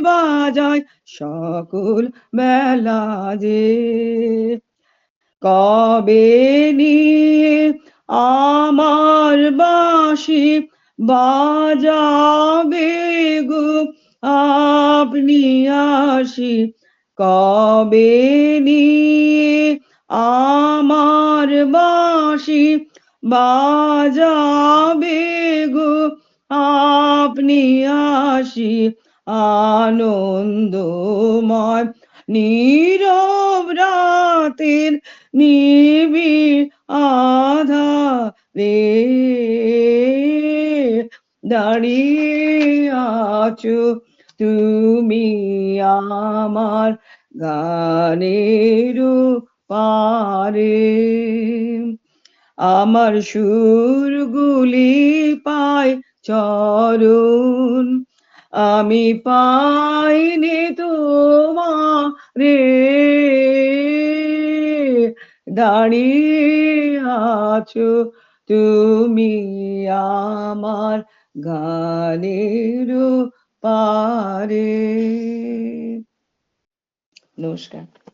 বাজায় সকল বেলা যে। কবে নিয়ে আমার বাসি বাজাবে গো? আপনি আসি। কবে নিয়ে আমার বাসি বাজাবে গো? আপনি আসি। আনন্দময়। নীরব রাতের নিবিড় আধারে দাঁড়িয়ে আছো তুমি আমার গানের পারে। আমার সুরগুলি পায় চরণ আমি পাইনি তোমারে। দাঁড়িয়ে আছো তুমি আমার গানের পারে। নমস্কার।